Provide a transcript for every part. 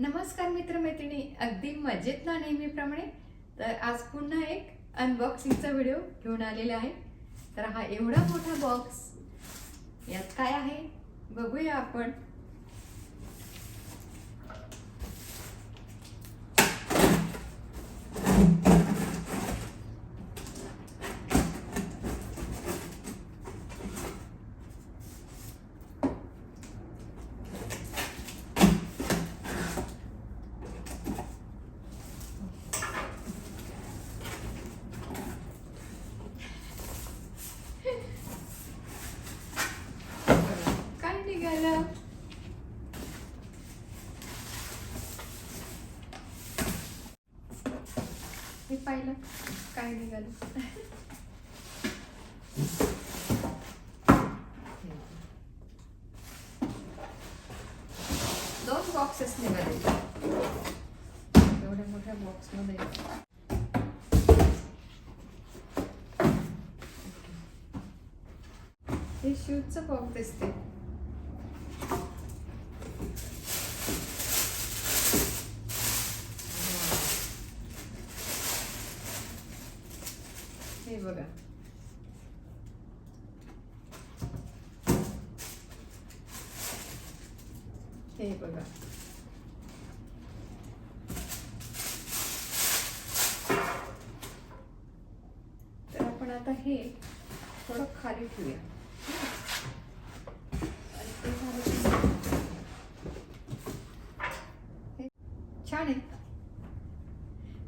नमस्कार मित्रमैत्रिणी अगदी मजेत ना नेहमीप्रमाणे. तर आज पुन्हा एक अनबॉक्सिंगचा व्हिडिओ घेऊन आलेला आहे. तर हा एवढा मोठा बॉक्स यात काय आहे? बघूया आपण काय निघालं हे पाहिलं. काय निघालं? दोन बॉक्सेस निघाले. एवढ्या मोठ्या बॉक्समध्ये हे शूजचं बॉक्स दिसते हे बघा हे बघा तर आपण आता हे थोडं खाली ठेवूया. आणि ते छान आहे.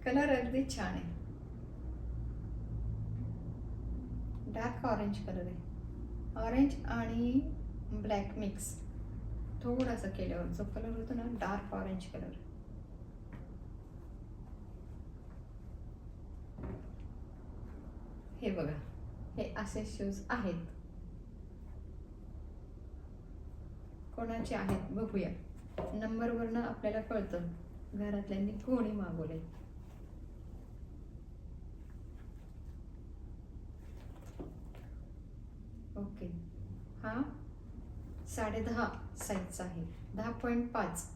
कलर अगदी छान आहे. डार्क ऑरेंज कलर आहे. ऑरेंज आणि ब्लॅक मिक्स थोडासा केल्यावर जो कलर होतो ना डार्क ऑरेंज कलर हे बघा हे असे शूज आहेत. कोणाचे आहेत? बघूया. नंबरवरनं आपल्याला कळतं. घरातल्यांनी कोणी मागवले ओके. हा? साडे दहा साईजचा आहे. दहा पॉईंट पाच.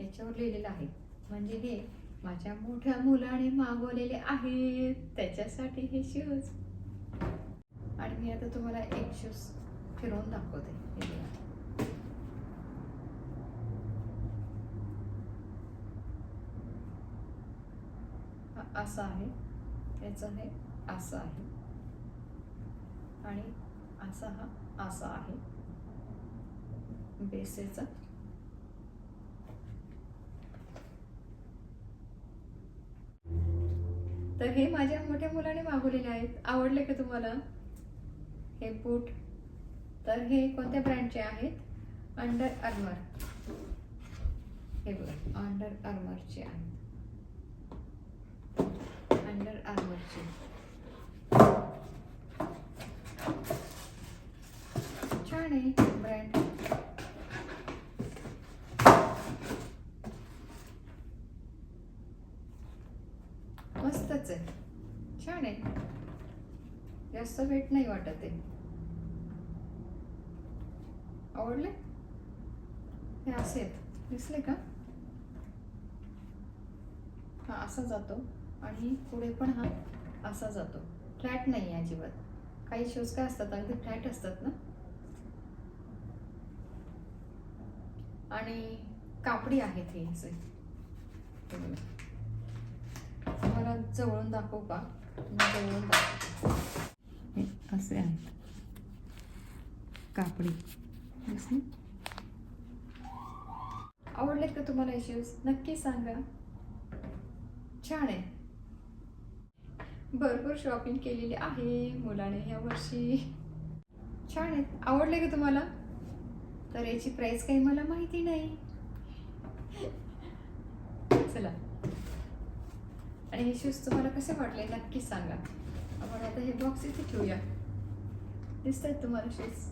याच्यावर लिहिलेलं आहे. म्हणजे हे माझ्या मोठ्या मुलाने मागवलेले आहेत. त्याच्यासाठी हे शूज आणि मी आता तुम्हाला एक शूज फिरवून दाखवते. असं आहे. याचं हे असं आहे. आणि असा हा आसा आहे. बेसेचा. तर हे माझ्या मोठ्या मुलाने मागवलेले आहेत. आवडले का तुम्हाला? हे बूट. तर हे कोणत्या ब्रँडचे आहेत? Under Armour. हे बघा अंडर आर्मरचे आहेत अंडर आर्मरचे छान आहे ब्रँड मस्तच आहे छान आहे जास्त वेट नाही वाटत आहे आवडले? हे असे आहेत. दिसले का? हा असा जातो. आणि पुढे पण हा असा जातो. फ्लॅट नाही आहे अजिबात. काही शूज काय असतात? अगदी फ्लॅट असतात ना? आणि कापडी आहेत हे असे. मला तुम्हाला जवळून दाखवू का? मी जवळून दाखवते. असे आहेत. कापडी. आवडले आवडलेत का तुम्हाला हे शूज नक्की सांगा. छान आहे. भरपूर शॉपिंग केलेली आहे मुलाने ह्या वर्षी. छान आहेत. आवडले का तुम्हाला? तर याची प्राईस काही मला माहिती नाही. चला. आणि हे शूज तुम्हाला कसे वाटले? नक्की सांगा. आपण आता हे बॉक्स इथे ठेवूया. दिसत आहेत तुम्हाला शूज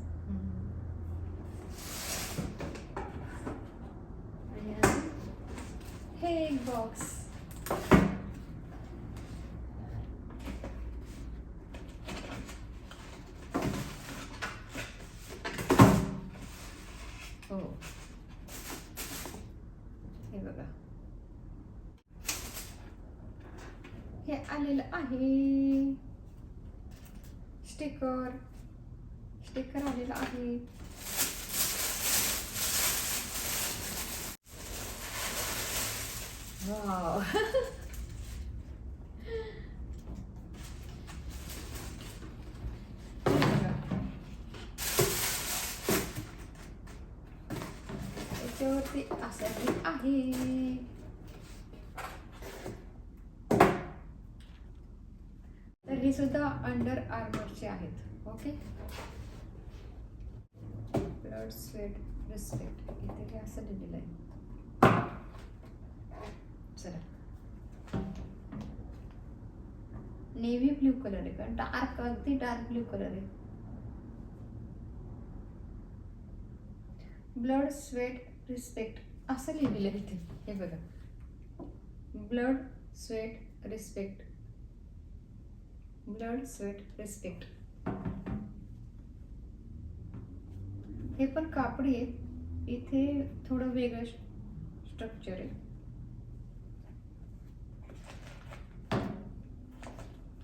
आणि हे एक बॉक्स हो हे बघा हे आलेलं आहे स्टिकर स्टिकर आलेलं आहे वाव हे बघा. याच्यावरती असं आहे तर हे सुद्धा अंडर आर्मरचे आहेत ओके थर्ड स्वेट रिस्पेक्ट इथे हे असं लिहिलेलं आहे. चला. नेव्ही ब्ल्यू कलर आहे का डार्क अगदी डार्क ब्ल्यू कलर आहे. ब्लड स्वेट रिस्पेक्ट असं लिहिलेलं आहे इथे. हे बघा. Blood sweat respect blood sweat respect हे पण कापडी आहेत. इथे थोडं वेगळं स्ट्रक्चर आहे.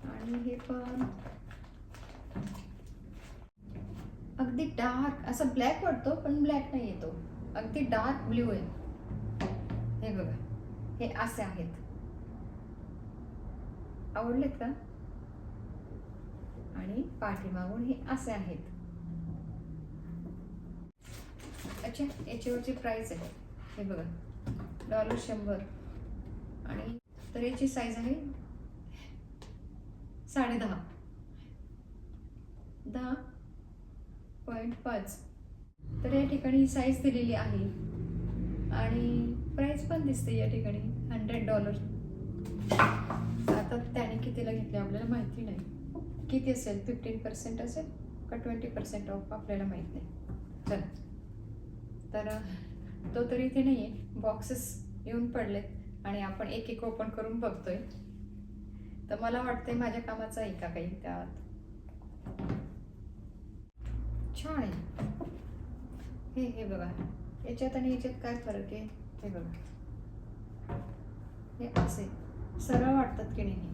आणि हे पण अगदी डार्क असं ब्लॅक वाटतो पण ब्लॅक नाही येतो. अगदी डार्क ब्ल्यू आहे. हे बघा हे असे आहेत. आवडलेत का? आणि पाठीमागून हे असे आहेत. अच्छा याच्यावरची प्राईस आहे. हे बघा. डॉलर शंभर. आणि तर याची साईज आहे साडे दहा. दहा पॉईंट पाच. तर या ठिकाणी ही साईज दिलेली आहे. आणि प्राईस पण दिसते या ठिकाणी. हंड्रेड डॉलर आता त्याने कितीला घेतले आपल्याला माहिती नाही. किती असेल? फिफ्टीन पर्सेंट असेल का ट्वेंटी पर्सेंट ऑफ आपल्याला माहीत नाही. चला. तर तो तर इथे नाही आहे बॉक्सेस येऊन पडलेत आणि आपण एक एक ओपन करून बघतोय. तर मला वाटतंय माझ्या कामाचं आहे का काही त्यात? छान आहे. हे हे बघा. याच्यात आणि याच्यात काय फरक आहे? हे बघा. हे असे. सरळ वाटतात की नाही?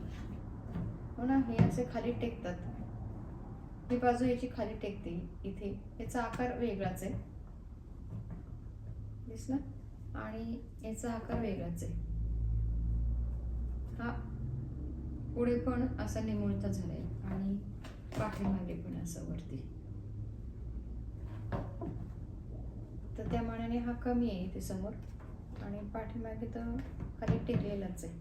हो ना हे असे खाली टेकतात. ही बाजू याची खाली टेकते. इथे. याचा आकार वेगळाच आहे. दिसलं. आणि याचा आकार वेगळाच आहे. हा पुढे पण असा निमुळता झालाय आणि पाठीमागे पण असं वरती. तर त्या मानाने हा कमी आहे इथे समोर. आणि पाठीमागे तर खाली टेकलेलाच आहे.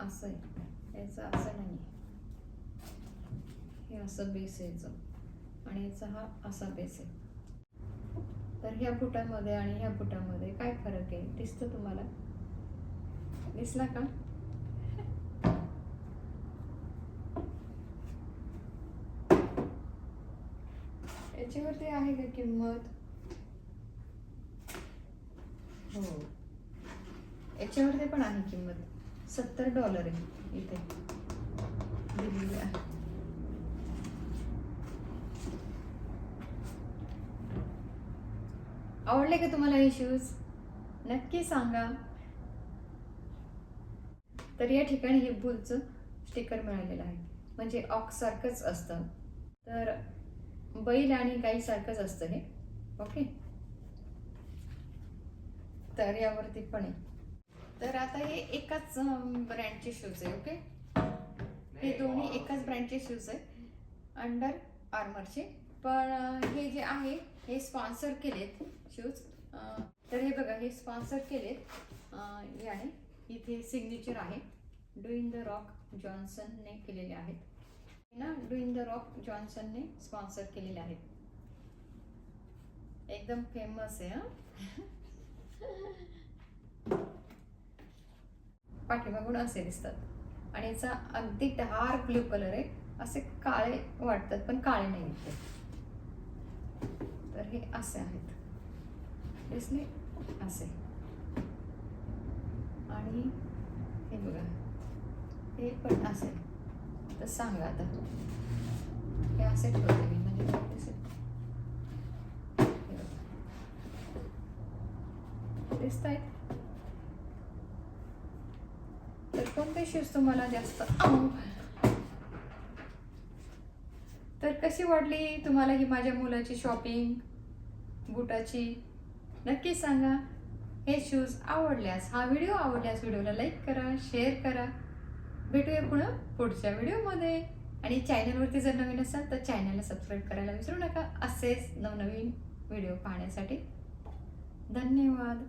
असं आहे. याचं असं नाही हे असं बेस आहे याचं. आणि याचा हा असा बेस आहे. तर ह्या फुटामध्ये आणि ह्या फुटामध्ये काय फरक आहे? दिसतं तुम्हाला? दिसला का? याच्यावरती आहे का किंमत? हो. याच्यावरती पण आहे किंमत. सत्तर डॉलर आहे इथे दिलेली आहे. आवडले का तुम्हाला हे शूज नक्की सांगा. तर या ठिकाणी हे बुलचं स्टिकर मिळालेलं आहे. म्हणजे ऑक्स सारखंच असतं. तर बैल आणि गाई सारखंच असतं हे. ओके? तर यावरती पण आहे. तर आता हे एकाच ब्रँडचे शूज आहे ओके? हे दोन्ही एकाच ब्रँडचे शूज आहे. अंडर आर्मरचे पण हे जे आहे हे स्पॉन्सर केलेत शूज तर हे बघा हे स्पॉन्सर केलेत. हे याने इथे सिग्नेचर आहे. डुईन द रॉक जॉन्सनने केलेले आहेत. ना डुईंग द रॉक जॉन्सनने स्पॉन्सर केलेले आहेत. एकदम फेमस आहे हां. पाठीमागून असे दिसतात. आणि याचा अगदी डार्क ब्ल्यू कलर आहे. असे काळे वाटतात पण काळे नाही आहेत तर हे असे आहेत. दिसले असे. आणि हे बघा. हे पण असे. तर सांगा आता. हे असे ठेवते मी. म्हणजे तुम्हाला दिसेल दिसत आहेत तर कोणते शूज तुम्हाला जास्त तर कशी वाटली तुम्हाला ही माझ्या मुलाची शॉपिंग बुटाची. नक्की सांगा. हे शूज आवडल्यास हा व्हिडिओ आवडल्यास व्हिडिओला लाईक करा शेअर करा. भेटूया पुन्हा पुढच्या व्हिडिओमध्ये आणि चॅनलवरती जर नवीन असाल तर चॅनलला सबस्क्राईब करायला विसरू नका. असेच नवनवीन व्हिडिओ पाहण्यासाठी. धन्यवाद.